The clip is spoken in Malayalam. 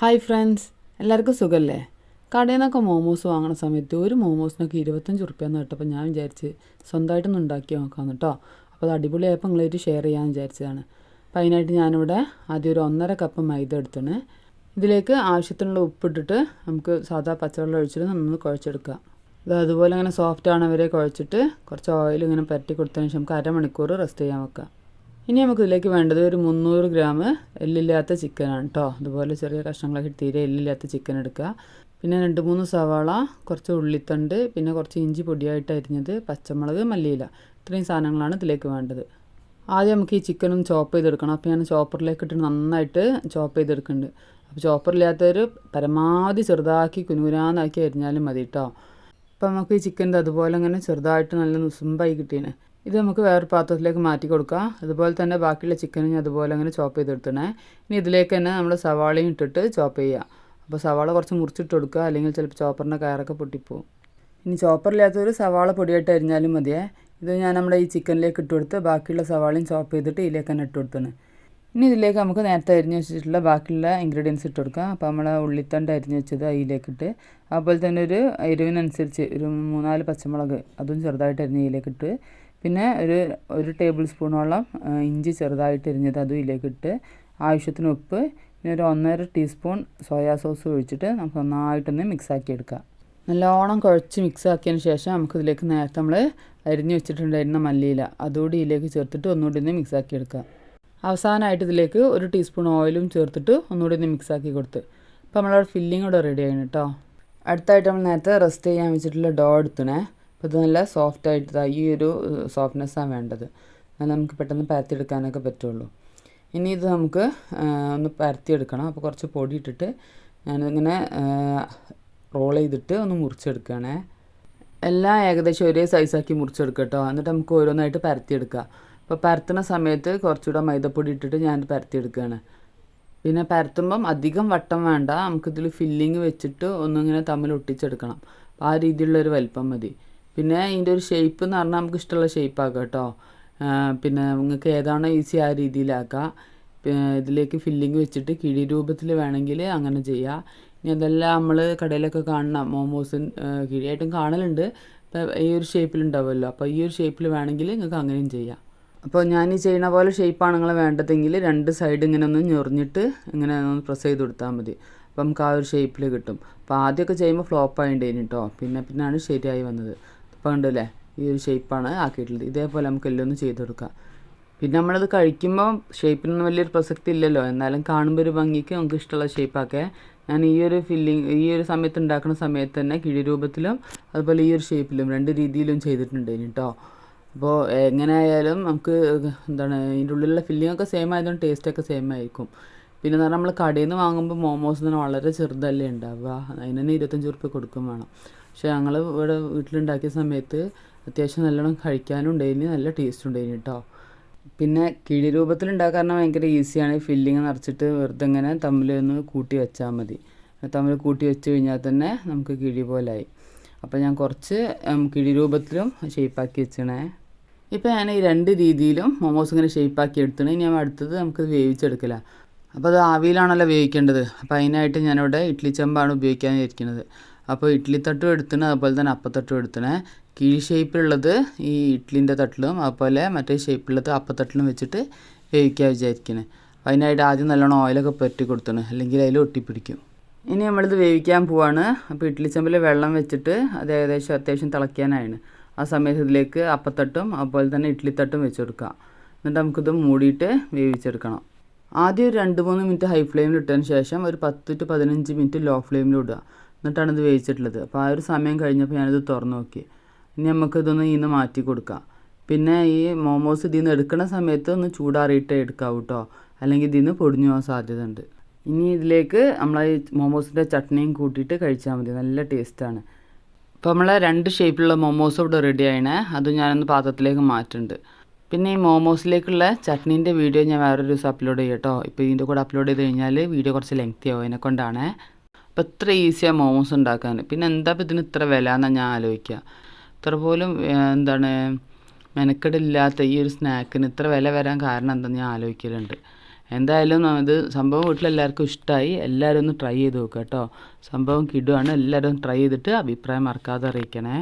ഹായ് ഫ്രണ്ട്സ് എല്ലാവർക്കും സുഖമല്ലേ കടയിൽ നിന്നൊക്കെ മോമോസ് വാങ്ങുന്ന സമയത്ത് ഒരു മോമോസിനൊക്കെ ഇരുപത്തഞ്ച് ഉറുപ്പ്യെന്ന് കേട്ടപ്പോൾ ഞാൻ വിചാരിച്ച് സ്വന്തമായിട്ടൊന്ന് ഉണ്ടാക്കി നോക്കാമെന്ന് കേട്ടോ. അപ്പോൾ അത് അടിപൊളിയായപ്പോൾ നിങ്ങളായിട്ട് ഷെയർ ചെയ്യാമെന്ന് വിചാരിച്ചതാണ്. അപ്പോൾ അതിനായിട്ട് ഞാനിവിടെ ആദ്യം ഒരു ഒന്നര കപ്പ് മൈദ എടുത്താണ്. ഇതിലേക്ക് ആവശ്യത്തിനുള്ള ഉപ്പിട്ടിട്ട് നമുക്ക് സാധാ പച്ചവെള്ളം ഒഴിച്ചിട്ട് നന്നായി കുഴച്ചെടുക്കുക. ഇത് അതുപോലെ ഇങ്ങനെ സോഫ്റ്റ് ആണവരെ കുഴച്ചിട്ട് കുറച്ച് ഓയിൽ ഇങ്ങനെ പരട്ടി കൊടുത്തതിന് ശേഷം നമുക്ക് അരമണിക്കൂർ റെസ്റ്റ് ചെയ്യാൻ വെക്കാം ഇനി നമുക്ക് ഇതിലേക്ക് വേണ്ടത് ഒരു മുന്നൂറ് ഗ്രാം എല്ലില്ലാത്ത ചിക്കനാണ് കേട്ടോ അതുപോലെ ചെറിയ കഷ്ണങ്ങളൊക്കെ തീരെ എല്ലില്ലാത്ത ചിക്കൻ എടുക്കുക. പിന്നെ രണ്ട് മൂന്ന് സവാള കുറച്ച് ഉള്ളിത്തണ്ട് പിന്നെ കുറച്ച് ഇഞ്ചി പൊടിയായിട്ട് അരിഞ്ഞത് പച്ചമുളക് മല്ലിയില. ഇത്രയും സാധനങ്ങളാണ് ഇതിലേക്ക് വേണ്ടത്. ആദ്യം നമുക്ക് ഈ ചിക്കനും ചോപ്പ് ചെയ്തെടുക്കണം. അപ്പോൾ ഞാൻ ചോപ്പറിലേക്ക് ഇട്ട് നന്നായിട്ട് ചോപ്പ് ചെയ്തെടുക്കുന്നുണ്ട്. അപ്പോൾ ചോപ്പറില്ലാത്തൊരു പരമാവധി ചെറുതാക്കി കുനുകുനാന്നാക്കി അരിഞ്ഞാലും മതി കേട്ടോ അപ്പോൾ നമുക്ക് ഈ ചിക്കന്റെ അതുപോലെ അങ്ങനെ ചെറുതായിട്ട് നല്ല നുസുമ്പായി കിട്ടീനെ. ഇത് നമുക്ക് വേറൊരു പാത്രത്തിലേക്ക് മാറ്റി കൊടുക്കാം. അതുപോലെ തന്നെ ബാക്കിയുള്ള ചിക്കനും അതുപോലെ അങ്ങനെ ചോപ്പ് ചെയ്തെടുത്തണേ. ഇനി ഇതിലേക്ക് തന്നെ നമ്മൾ സവാളയും ഇട്ടിട്ട് ചോപ്പ് ചെയ്യുക അപ്പോൾ സവാള കുറച്ച് മുറിച്ചിട്ട് കൊടുക്കുക. അല്ലെങ്കിൽ ചിലപ്പോൾ ചോപ്പറിന്റെ കയറൊക്കെ പൊട്ടിപ്പോവും. ഇനി ചോപ്പറില്ലാത്തൊരു സവാള പൊടിയായിട്ട് അരിഞ്ഞാലും മതിയേ. ഇത് ഞാൻ നമ്മുടെ ഈ ചിക്കനിലേക്ക് ഇട്ട് കൊടുത്ത് ബാക്കിയുള്ള സവാളയും ചോപ്പ് ചെയ്തിട്ട് ഇതിലേക്ക് തന്നെ ഇട്ട് കൊടുത്തണ്. ഇനി ഇതിലേക്ക് നമുക്ക് നേരത്തെ അരിഞ്ഞ് വെച്ചിട്ടുള്ള ബാക്കിയുള്ള ഇൻഗ്രീഡിയൻസ് ഇട്ട് കൊടുക്കാം. അപ്പോൾ നമ്മൾ ഉള്ളിത്തണ്ട് അരിഞ്ഞ് വെച്ചത് അതിലേക്കിട്ട് അതുപോലെ തന്നെ ഒരു എരിവിനനുസരിച്ച് ഒരു മൂന്നാൽ പച്ചമുളക് അതും ചെറുതായിട്ട് അരിഞ്ഞ് ഇതിലേക്കിട്ട് പിന്നെ ഒരു ഒരു ടേബിൾ സ്പൂണോളം ഇഞ്ചി ചെറുതായിട്ട് എരിഞ്ഞത് അതും ഇതിലേക്കിട്ട് ആവശ്യത്തിന് ഉപ്പ് പിന്നെ ഒരു ഒന്നര ടീസ്പൂൺ സോയാ സോസ് ഒഴിച്ചിട്ട് നമുക്ക് നന്നായിട്ടൊന്ന് മിക്സാക്കി എടുക്കാം നല്ലോണം കുഴച്ച് മിക്സാക്കിയതിന് ശേഷം നമുക്ക് ഇതിലേക്ക് നേരത്തെ നമ്മൾ അരിഞ്ഞ് വെച്ചിട്ടുണ്ടായിരുന്ന മല്ലിയില അതുകൂടി ഇതിലേക്ക് ചേർത്തിട്ട് ഒന്നുകൂടി ഒന്ന് മിക്സാക്കി എടുക്കുക അവസാനമായിട്ട് ഇതിലേക്ക് ഒരു ടീസ്പൂൺ ഓയിലും ചേർത്തിട്ട് ഒന്നുകൂടി ഒന്ന് മിക്സാക്കി കൊടുത്ത്. അപ്പോൾ നമ്മളവിടെ ഫില്ലിംഗ് കൂടെ റെഡി ആയിരുന്നു കേട്ടോ അടുത്തായിട്ട് നമ്മൾ നേരത്തെ റെസ്റ്റ് ചെയ്യാൻ വെച്ചിട്ടുള്ള ഡോ എടുത്തണേ. അപ്പോൾ ഇത് നല്ല സോഫ്റ്റ് ആയിട്ട് ദാ ഈ ഒരു സോഫ്റ്റ്നെസ്സാണ് വേണ്ടത്. എന്നാൽ നമുക്ക് പെട്ടെന്ന് പരത്തിയെടുക്കാനൊക്കെ പറ്റുള്ളൂ. ഇനി ഇത് നമുക്ക് ഒന്ന് പരത്തിയെടുക്കണം. അപ്പോൾ കുറച്ച് പൊടി ഇട്ടിട്ട് ഞാനിങ്ങനെ റോൾ ചെയ്തിട്ട് ഒന്ന് മുറിച്ചെടുക്കണേ എല്ലാം ഏകദേശം ഒരേ സൈസാക്കി മുറിച്ചെടുക്കുക കേട്ടോ എന്നിട്ട് നമുക്ക് ഓരോന്നായിട്ട് പരത്തിയെടുക്കുക അപ്പോൾ പരത്തുന്ന സമയത്ത് കുറച്ചുകൂടെ മൈദപ്പൊടി ഇട്ടിട്ട് ഞാൻ പരത്തിയെടുക്കുകയാണ്. പിന്നെ പരത്തുമ്പം അധികം വട്ടം വേണ്ട. നമുക്കിതിൽ ഫില്ലിങ് വെച്ചിട്ട് ഒന്നിങ്ങനെ തമ്മിൽ ഒട്ടിച്ചെടുക്കണം. ആ രീതിയിലുള്ളൊരു വലിപ്പം മതി. പിന്നെ ഇതിന്റെ ഒരു ഷേപ്പ് എന്ന് പറഞ്ഞാൽ നമുക്ക് ഇഷ്ടമുള്ള ഷേപ്പ് ആക്കാം കേട്ടോ. പിന്നെ നിങ്ങൾക്ക് ഏതാണോ ഈസി ആ രീതിയിലാക്കാം. ഇതിലേക്ക് ഫില്ലിങ് വെച്ചിട്ട് കിഴി രൂപത്തിൽ വേണമെങ്കിൽ അങ്ങനെ ചെയ്യാം. ഇനി അതെല്ലാം നമ്മൾ കടയിലൊക്കെ കാണണം. മോമോസ് കിഴിയായിട്ടും കാണലുണ്ട്. ഈ ഒരു ഷേപ്പിലുണ്ടാവുമല്ലോ അപ്പോൾ ഈ ഒരു ഷേപ്പിൽ വേണമെങ്കിൽ നിങ്ങൾക്ക് അങ്ങനെയും ചെയ്യാം. അപ്പോൾ ഞാൻ ഈ ചെയ്യുന്ന പോലെ ഷേപ്പാണ് നിങ്ങൾ വേണ്ടതെങ്കിൽ രണ്ട് സൈഡ് ഇങ്ങനെ ഒന്ന് ഞൊറിഞ്ഞിട്ട് ഇങ്ങനെ ഒന്ന് പ്രസ് ചെയ്ത് കൊടുത്താൽ മതി. അപ്പം നമുക്ക് ആ ഒരു ഷേപ്പിൽ കിട്ടും. അപ്പോൾ ആദ്യമൊക്കെ ചെയ്യുമ്പോൾ ഫ്ലോപ്പ് ആയിട്ടുണ്ടായിരുന്നു കേട്ടോ പിന്നെ പിന്നാണ് ശരിയായി വന്നത്. അപ്പോൾ കണ്ടില്ലേ ഈ ഒരു ഷേപ്പാണ് ആക്കിയിട്ടുള്ളത്. ഇതേപോലെ നമുക്ക് എല്ലാം ഒന്ന് ചെയ്ത് കൊടുക്കാം. പിന്നെ നമ്മളത് കഴിക്കുമ്പോൾ ഷേപ്പിനൊന്നും വലിയൊരു പ്രസക്തി ഇല്ലല്ലോ. എന്നാലും കാണുമ്പോൾ ഒരു ഭംഗിക്ക് നമുക്ക് ഇഷ്ടമുള്ള ഷേപ്പാക്കെ. ഞാൻ ഈ ഒരു ഫില്ലിങ് ഈ ഒരു സമയത്ത് ഉണ്ടാക്കുന്ന സമയത്ത് തന്നെ കിഴി രൂപത്തിലും അതുപോലെ ഈ ഒരു ഷേപ്പിലും രണ്ട് രീതിയിലും ചെയ്തിട്ടുണ്ട് കേട്ടോ അപ്പോൾ എങ്ങനെ ആയാലും നമുക്ക് എന്താണ് ഇതിന്റെ ഉള്ളിലുള്ള ഫില്ലിംഗ് ഒക്കെ സെയിം ആയതുകൊണ്ട് ടേസ്റ്റൊക്കെ സെയിം ആയിരിക്കും. പിന്നെ എന്ന് പറഞ്ഞാൽ നമ്മൾ കടയിൽ നിന്ന് വാങ്ങുമ്പോൾ മോമോസ് തന്നെ വളരെ ചെറുതല്ലേ ഉണ്ടാവുക. അതിന് തന്നെ ഇരുപത്തഞ്ച് റുപ്യ കൊടുക്കും വേണം. പക്ഷേ ഞങ്ങൾ ഇവിടെ വീട്ടിലുണ്ടാക്കിയ സമയത്ത് അത്യാവശ്യം നല്ലോണം കഴിക്കാനും ഉണ്ടായിന് നല്ല ടേസ്റ്റ് ഉണ്ടായിന് കേട്ടോ പിന്നെ കിഴി രൂപത്തിൽ ഉണ്ടാക്കാൻ ഭയങ്കര ഈസിയാണ്. ഫില്ലിങ് നിറച്ചിട്ട് വെറുതെ ഇങ്ങനെ തമ്മിൽ ഒന്ന് കൂട്ടി വെച്ചാൽ മതി. തമ്മിൽ കൂട്ടി വെച്ച് കഴിഞ്ഞാൽ തന്നെ നമുക്ക് കിഴി പോലായി. അപ്പോൾ ഞാൻ കുറച്ച് കിഴി രൂപത്തിലും ഷേപ്പാക്കി വെച്ചണേ. ഇപ്പോൾ ഞാൻ ഈ രണ്ട് രീതിയിലും മോമോസ് ഇങ്ങനെ ഷേപ്പാക്കി എടുത്തണ. ഇനി ഞാൻ അടുത്തത് നമുക്ക് വേവിച്ചെടുക്കില്ല അപ്പോൾ അത് ആവിയിലാണല്ലോ വേവിക്കേണ്ടത്. അപ്പോൾ അതിനായിട്ട് ഞാനിവിടെ ഇഡ്ഡലി ചെമ്പാണ് ഉപയോഗിക്കാനിരിക്കുന്നത് അപ്പോൾ ഇഡ്ഡലി തട്ടും എടുത്തിനെ അതുപോലെ തന്നെ അപ്പത്തട്ടും എടുത്തിനെ കിഴി ഷേപ്പിലുള്ളത് ഈ ഇഡ്ഡലിന്റെ തട്ടിലും അതുപോലെ മറ്റേ ഷേപ്പിലുള്ളത് അപ്പത്തട്ടിലും വെച്ചിട്ട് വേവിക്കാൻ അപ്പോൾ അതിനായിട്ട് ആദ്യം നല്ലോണം ഓയിലൊക്കെ പറ്റി കൊടുത്തണ് അല്ലെങ്കിൽ അതിൽ ഒട്ടിപ്പിടിക്കും. ഇനി നമ്മളിത് വേവിക്കാൻ പോവാണ്. അപ്പോൾ ഇഡ്ഡലി ചെമ്പിൽ വെള്ളം വെച്ചിട്ട് അത് ഏകദേശം അത്യാവശ്യം തിളയ്ക്കാനാണ് ആ സമയത്ത് ഇതിലേക്ക് അപ്പത്തട്ടും അതുപോലെ തന്നെ ഇഡ്ഡലി തട്ടും വെച്ച് കൊടുക്കുക. എന്നിട്ട് നമുക്കിത് മൂടിയിട്ട് വേവിച്ചെടുക്കണം. ആദ്യം ഒരു രണ്ട് മൂന്ന് മിനിറ്റ് ഹൈ ഫ്ലെയിമിൽ ഇട്ടതിന് ശേഷം ഒരു പത്ത് ടു പതിനഞ്ച് മിനിറ്റ് ലോ ഫ്ലെയിമിൽ ഇടുക. എന്നിട്ടാണ് ഇത് വേവിച്ചിട്ടുള്ളത്. അപ്പോൾ ആ ഒരു സമയം കഴിഞ്ഞപ്പോൾ ഞാനിത് തുറന്ന് നോക്കി. ഇനി നമുക്ക് ഇതൊന്ന് ഇന്ന് മാറ്റി കൊടുക്കാം. പിന്നെ ഈ മോമോസ് ഇതിൽ നിന്ന് എടുക്കുന്ന സമയത്ത് ഒന്ന് ചൂടാറിയിട്ടേ എടുക്കാവൂ കേട്ടോ അല്ലെങ്കിൽ ഇതിൽ നിന്ന് പൊടിഞ്ഞു പോകാൻ സാധ്യത ഉണ്ട് ഇനി ഇതിലേക്ക് നമ്മൾ ഈ മോമോസിന്റെ ചട്നിയും കൂട്ടിയിട്ട് കഴിച്ചാൽ മതി. നല്ല ടേസ്റ്റാണ് അപ്പോൾ നമ്മൾ രണ്ട് ഷേപ്പിലുള്ള മോമോസ് ഇവിടെ റെഡി ആയിണേ. അത് ഞാനൊന്ന് പാത്രത്തിലേക്ക് മാറ്റുന്നുണ്ട് പിന്നെ ഈ മോമോസിലേക്കുള്ള ചട്നീന്റെ വീഡിയോ ഞാൻ വേറൊരു ദിവസം അപ്ലോഡ് ചെയ്യാം കേട്ടോ ഇപ്പോൾ ഇതിന്റെ കൂടെ അപ്ലോഡ് ചെയ്ത് കഴിഞ്ഞാൽ വീഡിയോ കുറച്ച് ലെങ്ത്തി ആവും. അതിനെ കൊണ്ടാണേ അപ്പോൾ ഇത്ര ഈസിയാണ് മോമോസ് ഉണ്ടാക്കാൻ പിന്നെ എന്താ ഇപ്പം ഇതിന് ഇത്ര വില എന്നാണ് ഞാൻ ആലോചിക്കുക ഇത്ര പോലും എന്താണ് മെനക്കെടില്ലാത്ത ഈ ഒരു സ്നാക്കിന് ഇത്ര വില വരാൻ കാരണം എന്താണെന്ന് ഞാൻ ആലോചിക്കലുണ്ട്. എന്തായാലും ഇത് സംഭവം വീട്ടിലെല്ലാവർക്കും ഇഷ്ടമായി എല്ലാവരും ഒന്ന് ട്രൈ ചെയ്ത് നോക്കുക കേട്ടോ. സംഭവം കിടുവാണ്. എല്ലാവരും ട്രൈ ചെയ്തിട്ട് അഭിപ്രായം മറക്കാതെ അറിയിക്കണേ.